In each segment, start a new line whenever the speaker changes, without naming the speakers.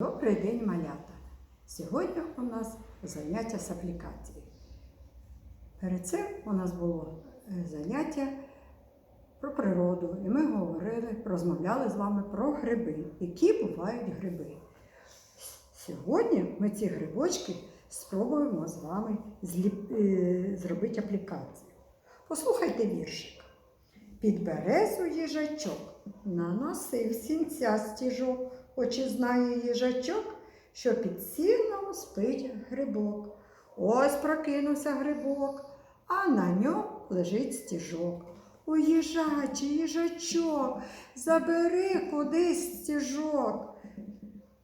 Добрий день, малята! Сьогодні у нас заняття з аплікації. Перед цим у нас було е, заняття про природу, і ми говорили, розмовляли з вами про гриби, які бувають гриби. Сьогодні ми ці грибочки спробуємо з вами зліп... е, зробити аплікацію. Послухайте віршик. Під березу їжачок наносив сінця стіжок, хоч і знає їжачок, що під сіном спить грибок. Ось прокинувся грибок, а на ньому лежить стіжок. У їжачі, їжачок, забери кудись стіжок.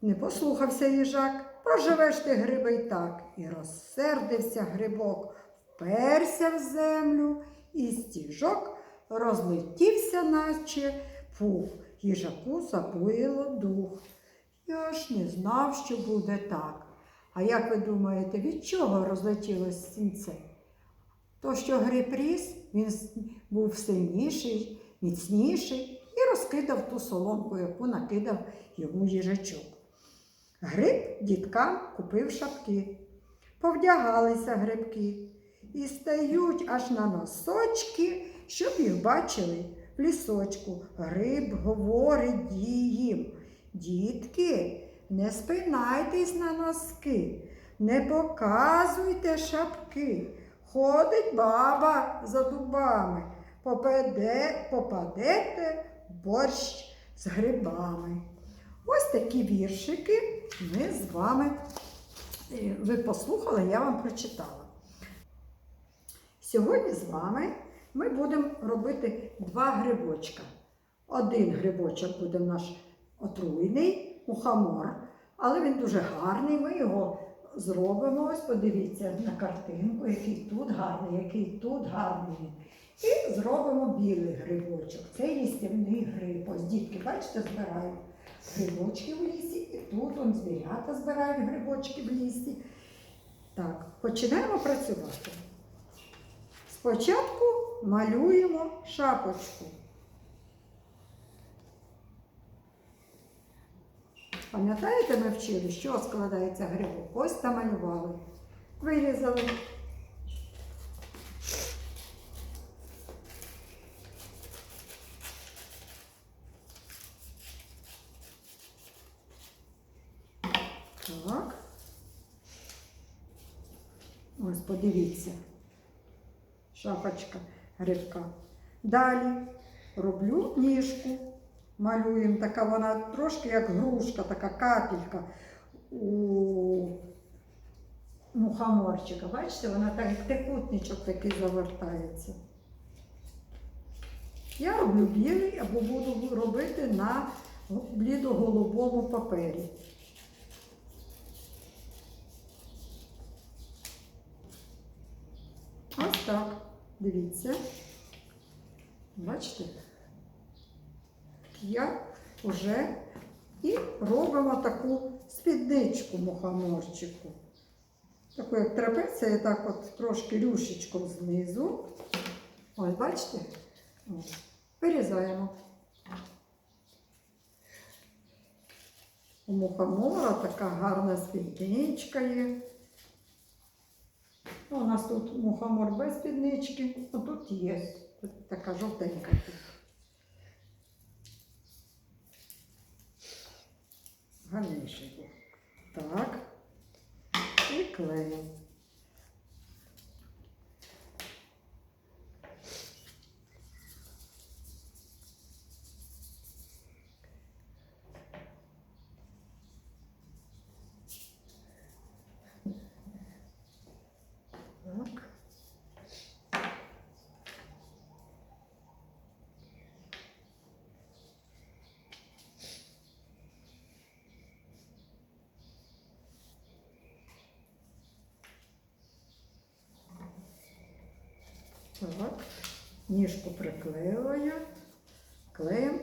Не послухався їжак, проживеш ти гриби й так. І розсердився грибок, вперся в землю, і стіжок розлетівся, наче пух. Їжаку забоїло дух. Я ж не знав, що буде так. А як ви думаєте, від чого розлетілось сінце? То, що гриб ріс, він був сильніший, міцніший і розкидав ту соломку, яку накидав йому їжачок. Гриб діткам купив шапки, повдягалися грибки і стають аж на носочки, щоб їх бачили в лісочку. Гриб говорить їм. Дітки, не спинайтесь на носки, не показуйте шапки. Ходить баба за дубами, попаде, попадете борщ з грибами. Ось такі віршики ми з вами, е, ви послухали, я вам прочитала. Сьогодні з вами ми будемо робити два грибочка. Один грибочок буде наш отруйний, мухомор, але він дуже гарний. Ми його зробимо. Ось подивіться на картинку, який тут гарний, який тут гарний. І зробимо білий грибочок. Це їстівний гриб. Ось дітки, бачите, збирають грибочки в лісі, і тут он звірята збирають грибочки в лісі. Так, починаємо працювати. Спочатку малюємо шапочку. Пам'ятаєте, ми вчили, що складається грибок? Ось намалювали. Вирізали. Так. Ось подивіться. Шапочка грибка. Далі роблю ніжку. Малюємо така вона трошки як грушка, така капелька у мухоморчика. Бачите, вона так як трикутничок такий завертається. Я роблю білий або буду робити на блідо-голубому папері. Ось так. Дивіться. Бачите? Я вже і робимо таку спідничку мухоморчику. Таку як трапеція, так от трошки рюшечком знизу. Ось, бачите? Вирізаємо. У мухомора така гарна спідничка є. Ну, У нас тут мухомор без спіднички, а тут є. Така жовтенька. тут. Гарніший. Так. І клеїмо. Так. Так, ніжку приклеюю, клеєм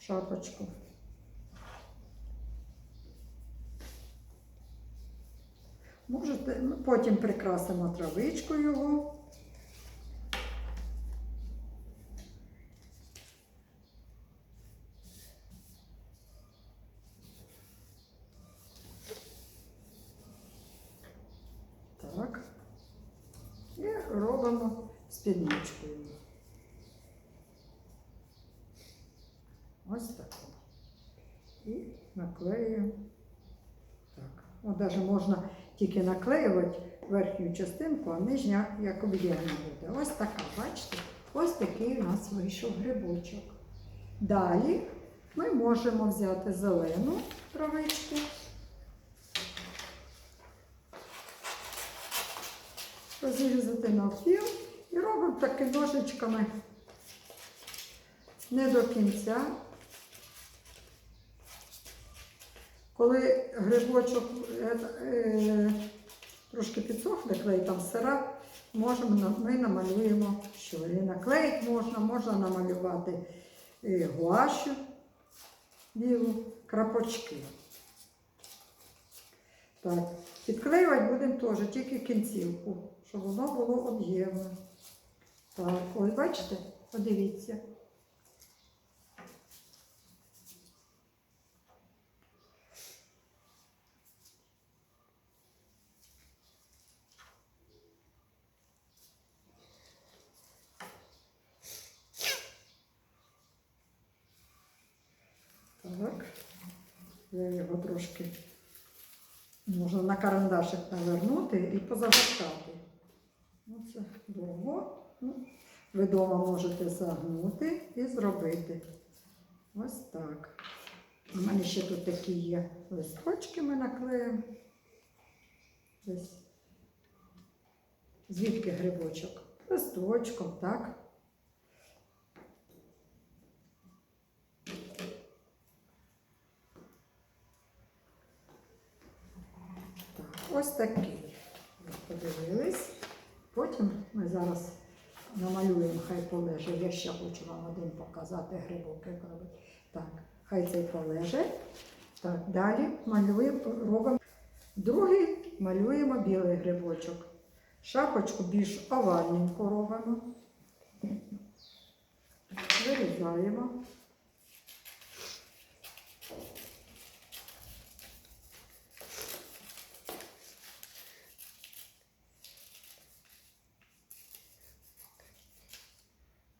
шапочку. Можете, ну, потім прикрасимо травичку його. Спідничкою. Ось так. І наклеюємо. Так. От навіть можна тільки наклеювати верхню частинку, а нижня як об'ємна буде. Ось така, бачите? Ось такий у нас вийшов грибочок. Далі ми можемо взяти зелену травичку. Розрізати навпіл і таки ножичками не до кінця. Коли грибочок е, е, трошки підсохне, клей там сира, можемо, ми намалюємо що. І можна, можна намалювати е, гуашу білу, крапочки. Так, підклеювати будемо теж тільки кінцівку, щоб воно було об'ємне. Так, ось бачите, подивіться. Так, я його трошки можна на карандашик навернути і позагортати. Ну, це довго. Ви вдома можете загнути і зробити. Ось так. У мене ще тут такі є листочки, ми наклеїмо. Десь. Звідки грибочок? Листочком. Так, ось такий. Подивились. Потім ми зараз намалюємо, хай полеже. Я ще хочу вам один показати грибок, як робити. Так, хай цей полеже. Так, далі малюємо, робимо. Другий малюємо білий грибочок. Шапочку більш овальненьку робимо. Вирізаємо.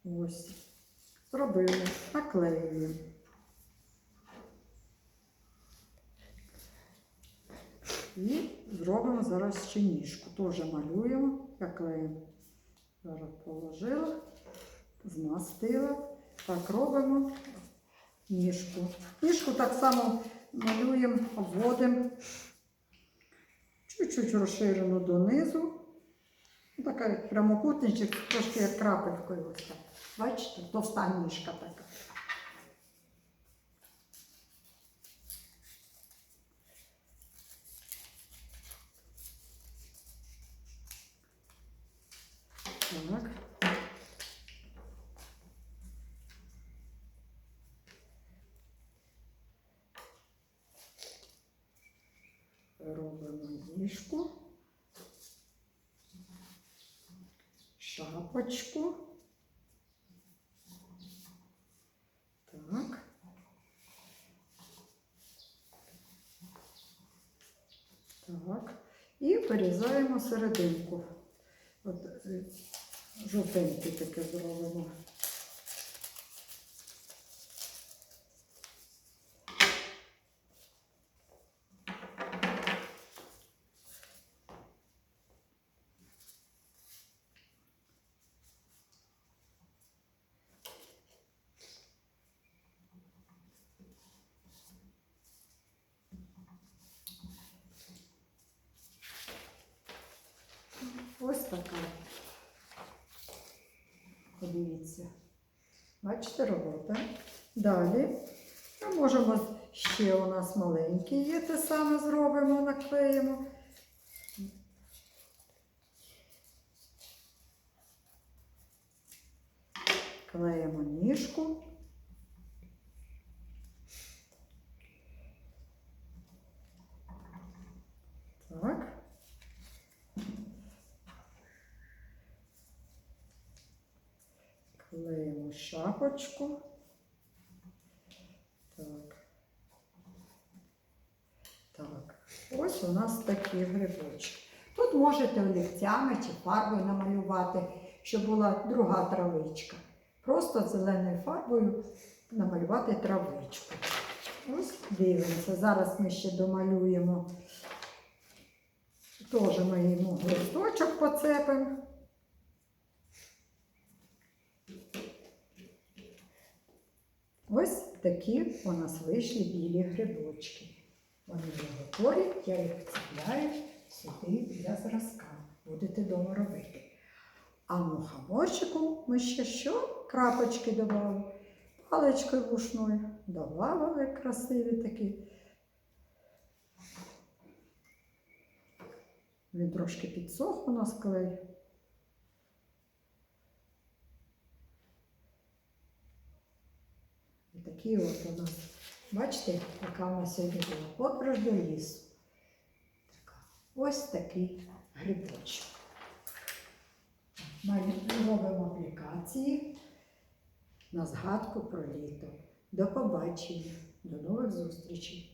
Ось. Зробили, наклеюємо. І зробимо зараз ще ніжку. Теж малюємо, наклеїмо. Зараз положила, змастила. Так робимо ніжку. Ніжку так само малюємо, обводимо. Чуть-чуть розширену донизу. Така як прямокутничок, трошки як крапелькою. Ось так. Бачите, товста ніжка така. Так. Робимо ніжку. Шапочку. Так. Так. І вирізаємо серединку. От е, жовтенький таке зробимо. Ось така. Подивіться. Бачите робота. Далі ми можемо ще у нас маленькі є, те саме зробимо, наклеїмо. Клеїмо ніжку. Так. Клеїмо шапочку. Так. Так. Ось у нас такі грибочки. Тут можете олівцями чи фарбою намалювати щоб була друга травичка. Просто зеленою фарбою намалювати травичку. Ось дивимося. Зараз ми ще домалюємо. Теж ми йому листочок поцепимо. Ось такі у нас вийшли білі грибочки. Вони готові, я їх цепляю сюди для зразка. Будете вдома робити. А мухоморчику ми ще що? Крапочки додали. Паличкою вушною додавали красиві такі. Він трошки підсох у нас клей. Такі от у нас, бачите, яка у нас сьогодні була лісу. Така. Ось такий грибочок. Ми робимо аплікації на згадку про літо. До побачення, до нових зустрічей!